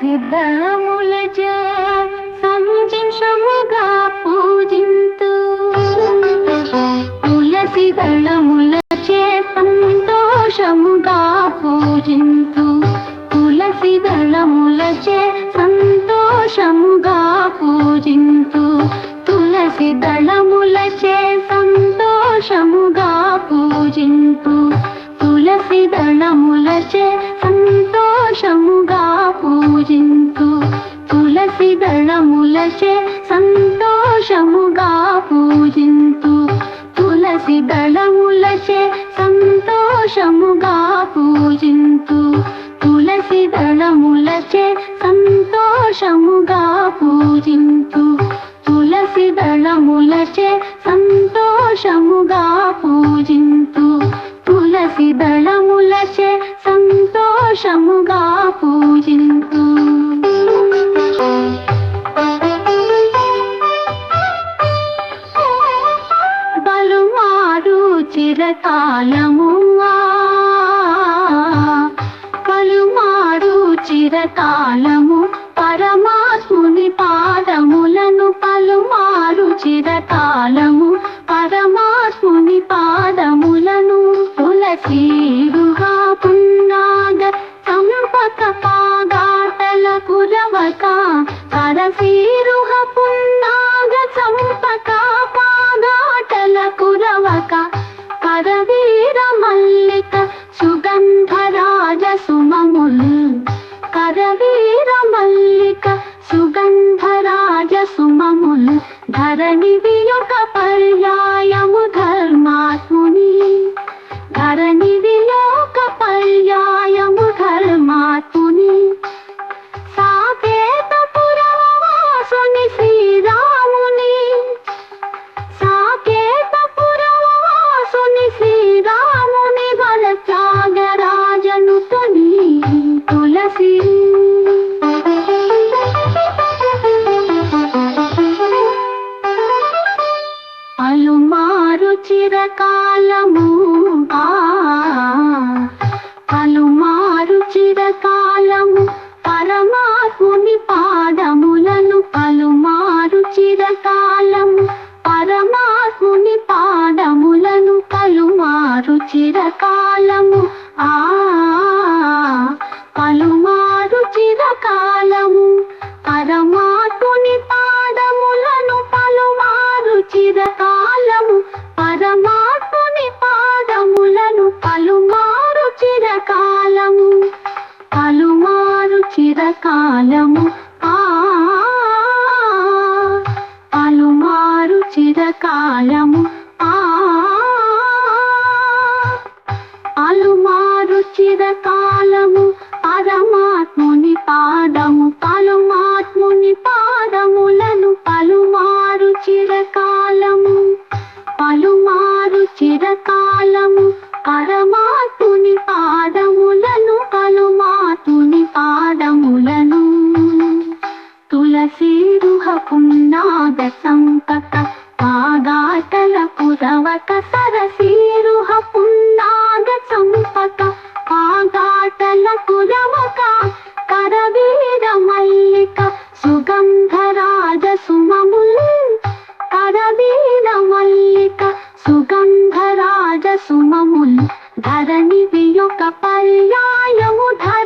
సిద్ధములచే సంచించముగా పూజింతు. తులసి దళములచే సంతోషముగా పూజింతు. తులసి దళములచే సంతోషముగా పూజింతు. తులసి దళములచే సంతోషముగా పూజింతు. తులసి దళములచే దళములచే సంతోషముగా పూజింతు. తులసి దళములచే సంతోషముగా పూజింతు. తులసి దళములచే సంతోషముగా పూజింతు. తులసి దళములచే సంతోషముగా పూజింతు. తులసి దళములచే సంతోషముగా పూజింతు. బలుమారు చిరకాలము పలుమారు చిరకాలము పరమాత్ముని పాదములను పలుమారు చిరకాలము పరమాత్ముని పాదములను తులసీరుగా పున్నాగ సంపక పాగాటల కురవక కరసీరుహ పున్నాగ సంపక పాగాటల కురవక కరవీర మల్లిక సుగంధరాజ సుమములు. కరవీర మల్లిక సుగంధరాజ సుమములు. ధరణి వియుక పర్యాయము కాలము ఆ పలుమారు చిరకాలము పరమాత్ముని పాదములను పలుమారు చిరకాలము పరమాత్ముని పాదములను పలుమారు చిరకాలము. ఆ కాలము అలుమారు చిరకాలము పరమాత్ముని పాదము పలుమాత్ముని పాదములను పలుమారు చిరకాలము పలుమారు చిరకాలము పరమాత్ముని పాదములను పలుమాతుని పాదములను. తులసి రుహ తరక తరసీరుహ పున్నాగ చంపక పాగాటల కులమక కరవీర మల్లిక సుగంధరాజ సుమముల్. కరవీర మల్లిక సుగంధరాజ సుమముల్. ధరణి వియొక పర్యాయము ధర